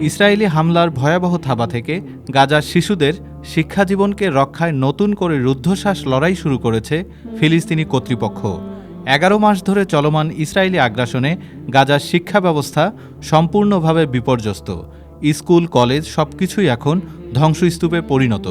Israeli হামলার ভয়াবহ থাবা থেকে গাজার শিশুদের শিক্ষা জীবনকে রক্ষায় নতুন করে রুদ্ধশ্বাস লড়াই শুরু করেছে ফিলিস্তিনি কর্তৃপক্ষ। এগারো মাস ধরে চলমান ইসরায়েলি আগ্রাসনে গাজার শিক্ষা ব্যবস্থা সম্পূর্ণভাবে বিপর্যস্ত। স্কুল, কলেজ সবকিছুই এখন ধ্বংসস্তূপে পরিণত।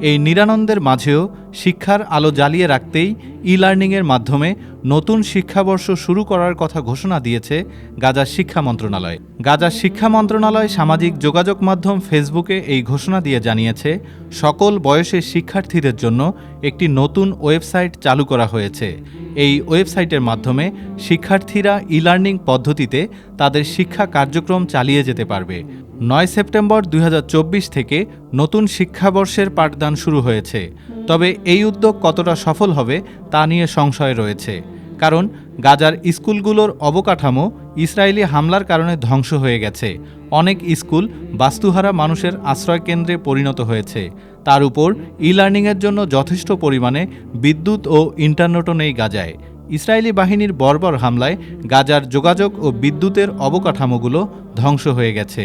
এই নিরানন্দের মাঝেও শিক্ষার আলো জ্বালিয়ে রাখতেই ই লার্নিংয়ের মাধ্যমে নতুন শিক্ষাবর্ষ শুরু করার কথা ঘোষণা দিয়েছে গাজার শিক্ষা মন্ত্রণালয়। গাজার শিক্ষা মন্ত্রণালয় সামাজিক যোগাযোগ মাধ্যম ফেসবুকে এই ঘোষণা দিয়ে জানিয়েছে, সকল বয়সের শিক্ষার্থীদের জন্য একটি নতুন ওয়েবসাইট চালু করা হয়েছে। এই ওয়েবসাইটের মাধ্যমে শিক্ষার্থীরা ই লার্নিং পদ্ধতিতে তাদের শিক্ষা কার্যক্রম চালিয়ে যেতে পারবে। নয় সেপ্টেম্বর দুই হাজার চব্বিশ থেকে নতুন শিক্ষাবর্ষের পাঠদান শুরু হয়েছে। তবে এই উদ্যোগ কতটা সফল হবে তা নিয়ে সংশয় রয়েছে। কারণ গাজার স্কুলগুলোর অবকাঠামো ইসরায়েলি হামলার কারণে ধ্বংস হয়ে গেছে। অনেক স্কুল বাস্তুহারা মানুষের আশ্রয়কেন্দ্রে পরিণত হয়েছে। তার উপর ই লার্নিংয়ের জন্য যথেষ্ট পরিমাণে বিদ্যুৎ ও ইন্টারনেটও নেই গাজায়। ইসরায়েলি বাহিনীর বর্বর হামলায় গাজার যোগাযোগ ও বিদ্যুতের অবকাঠামোগুলো ধ্বংস হয়ে গেছে।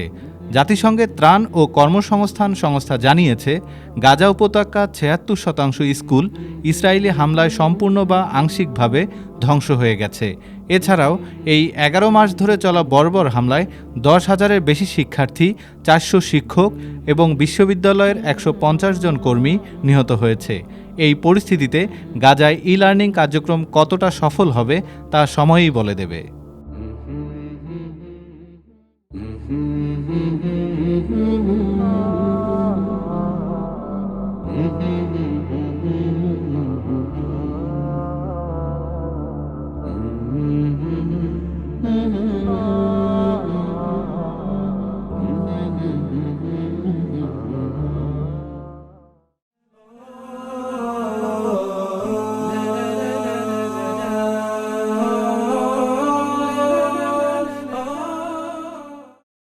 জাতিসংঘের ত্রাণ ও কর্মসংস্থান সংস্থা জানিয়েছে, গাজা উপত্যকা ছিয়াত্তর শতাংশ স্কুল ইসরায়েলি হামলায় সম্পূর্ণ বা আংশিকভাবে ধ্বংস হয়ে গেছে। এছাড়াও, এই এগারো মাস ধরে চলা বর্বর হামলায় দশ হাজারের বেশি শিক্ষার্থী, চারশো শিক্ষক এবং বিশ্ববিদ্যালয়ের একশো পঞ্চাশ জন কর্মী নিহত হয়েছে। এই পরিস্থিতিতে গাজায় ই লার্নিং কার্যক্রম কতটা সফল হবে তা সময়ই বলে দেবে।